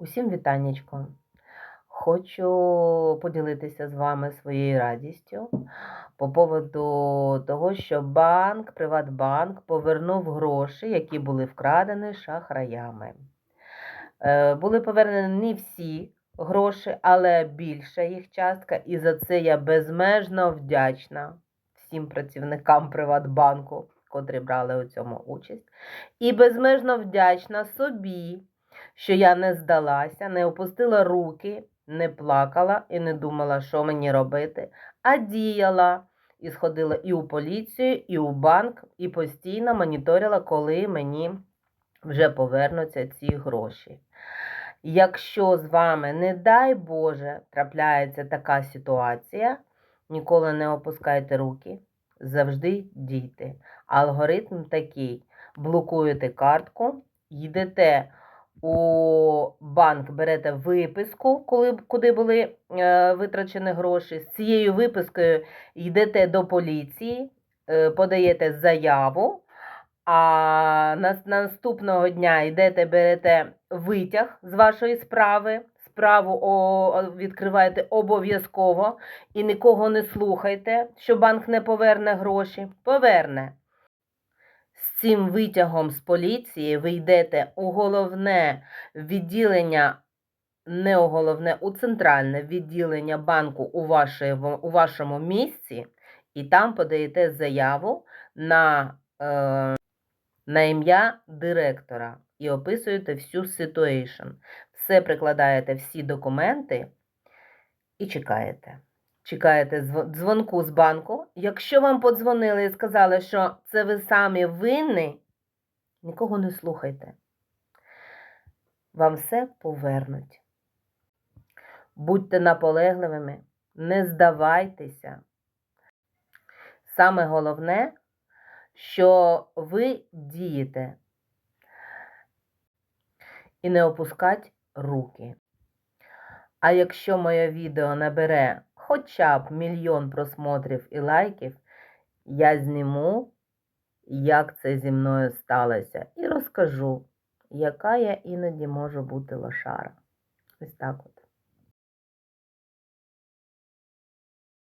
Усім вітаннячко. Хочу поділитися з вами своєю радістю по поводу того, що банк, Приватбанк повернув гроші, які були вкрадені шахраями. Е, Були повернені не всі гроші, але більша їх частка, і за це я безмежно вдячна всім працівникам Приватбанку, котрі брали у цьому участь. І безмежно вдячна собі, що я не здалася, не опустила руки, не плакала і не думала, що мені робити, а діяла. І сходила і у поліцію, і у банк, і постійно моніторила, коли мені вже повернуться ці гроші. Якщо з вами, не дай Боже, трапляється така ситуація, ніколи не опускайте руки, завжди дійте. Алгоритм такий: блокуєте картку, йдете у банк, берете виписку, коли, куди були е, витрачені гроші. З цією випискою йдете до поліції, е, подаєте заяву. А нас- наступного дня йдете, берете витяг з вашої справи. Справу відкриваєте обов'язково і нікого не слухайте, що банк не поверне гроші. Поверне. Цим витягом з поліції ви йдете у головне відділення, не у головне, у центральне відділення банку у, вашому, у вашому місці, і там подаєте заяву на, е, на ім'я директора і описуєте всю ситуейшн. Все прикладаєте всі документи і чекаєте. Чекаєте дзвонку з банку. Якщо вам подзвонили і сказали, що це ви самі винні, нікого не слухайте. Вам все повернуть. Будьте наполегливими, не здавайтеся. Саме головне, що ви дієте і не опускать руки. А якщо моє відео набере хоча б мільйон просмотрів і лайків, я зніму, як це зі мною сталося, і розкажу, яка я іноді можу бути лошара. Ось так от.